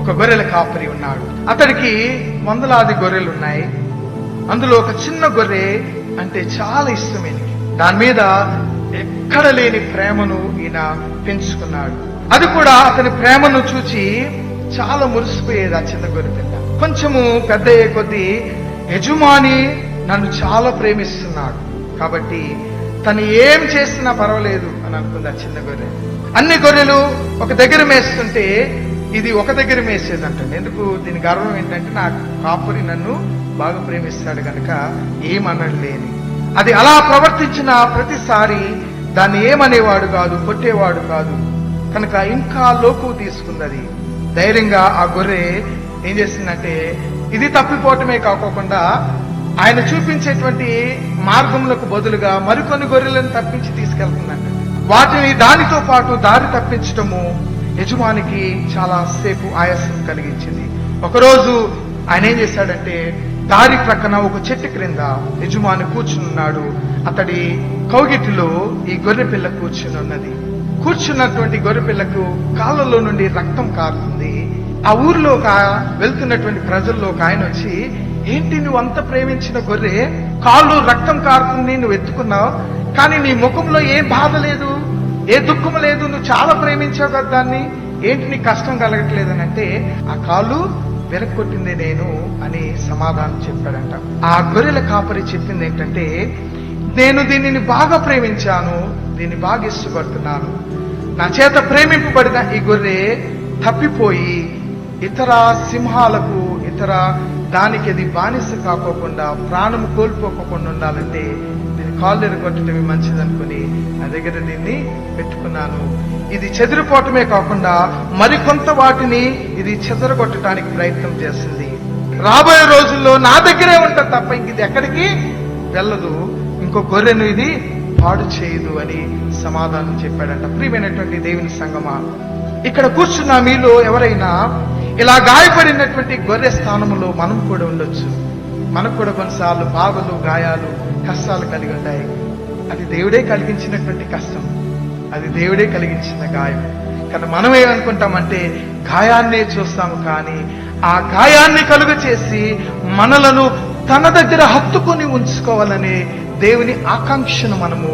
ఒక గొర్రెల కాపరి ఉన్నాడు. అతడికి వందలాది గొర్రెలు ఉన్నాయి అందులో ఒక చిన్న గొర్రె అంటే చాలా ఇష్టమైనది. దాని మీద ఎక్కడ లేని ప్రేమను ఈయన పెంచుకున్నాడు. అది కూడా అతని ప్రేమను చూచి చాలా మురిసిపోయేది ఆ చిన్న గొర్రె పిల్ల కొంచెము పెద్ద అయ్యే కొద్దీ యజమాని నన్ను చాలా ప్రేమిస్తున్నాడు. కాబట్టి తను ఏం చేసినా పర్వాలేదు అని అనుకుంది ఆ చిన్న గొర్రె. అన్ని గొర్రెలు ఒక దగ్గర మేస్తుంటే ఇది ఒక దగ్గర మేసేదంట ఎందుకు? దీని గర్వం ఏంటంటే నా కాపురి నన్ను బాగా ప్రేమిస్తాడు కనుక ఏమనలేని. అది అలా ప్రవర్తించిన ప్రతిసారి దాన్ని ఏమనేవాడు కాదు కొట్టేవాడు కాదు. కనుక ఇంకా లోకు తీసుకున్నది ధైర్యంగా ఆ గొర్రె ఏం చేసిందంటే ఇది తప్పిపోవటమే కాకోకుండా ఆయన చూపించేటువంటి మార్గములకు బదులుగా మరికొన్ని గొర్రెలను తప్పించి తీసుకెళ్తుందంట. వాటిని దానితో పాటు దారి తప్పించటము యజమానికి చాలా సేపు ఆయాసం కలిగించింది. ఒకరోజు ఆయన ఏం చేశాడంటే దారి ప్రక్కన ఒక చెట్టు క్రింద యజమాని కూర్చున్నాడు అతడి కౌగిటిలో ఈ గొర్రె పిల్ల కూర్చుని ఉన్నది. కూర్చున్నటువంటి గొర్రె పిల్లకు కాళ్ళలో నుండి రక్తం కారుతుంది. ఆ ఊర్లో ఒక వెళ్తున్నటువంటి ప్రజల్లో ఒక ఆయన వచ్చి ఏంటి నువ్వు అంత ప్రేమించిన గొర్రె? కాళ్ళు రక్తం కారుతుంది నువ్వు ఎత్తుకున్నావు. కానీ నీ ముఖంలో ఏ బాధ లేదు. ఏ దుఃఖం లేదు నువ్వు చాలా ప్రేమించావు కదా దాన్ని. ఏంటి నీకు కష్టం కలగట్లేదని అంటే ఆ కాళ్ళు వెనక్కొట్టింది నేను అని సమాధానం చెప్పాడంట. ఆ గొర్రెల కాపరి చెప్పింది ఏంటంటే నేను దీనిని బాగా ప్రేమించాను దీన్ని బాగా ఇష్టపడుతున్నాను. నా చేత ప్రేమింపబడిన ఈ గొర్రె తప్పిపోయి ఇతర సింహాలకు ఇతర దానికి అది బానిస కాకోకుండా ప్రాణం కోల్పోకుండా ఉండాలంటే కాళ్ళు ఎరగొట్టడమే మంచిది అనుకుని నా దగ్గర దీన్ని పెట్టుకున్నాను. ఇది చెదిరిపోవటమే కాకుండా మరికొంత వాటిని ఇది చెదరగొట్టడానికి ప్రయత్నం చేసింది రాబోయే రోజుల్లో నా దగ్గరే ఉంటుంది తప్ప ఇంక ఇది ఎక్కడికి వెళ్ళదు. ఇంకో గొర్రెను ఇది పాడు చేయదు అని సమాధానం చెప్పాడంట ప్రియమైనటువంటి దేవుని సంగమా. ఇక్కడ కూర్చున్న మీలో ఎవరైనా ఇలా గాయపడినటువంటి గొర్రె స్థానంలో మనం కూడా ఉండొచ్చు. మనకు కూడా కొన్నిసార్లు బాధలు గాయాలు కష్టాలు కలిగి ఉంటాయి. అది దేవుడే కలిగించినటువంటి కష్టం. అది దేవుడే కలిగించిన గాయం. కానీ మనం ఏమనుకుంటామంటే గాయాన్నే చూస్తాము కానీ ఆ గాయాన్ని కలుగ చేసి మనలను తన దగ్గర హత్తుకొని ఉంచుకోవాలనే దేవుని ఆకాంక్షను మనము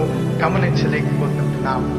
గమనించలేకపోతున్నాము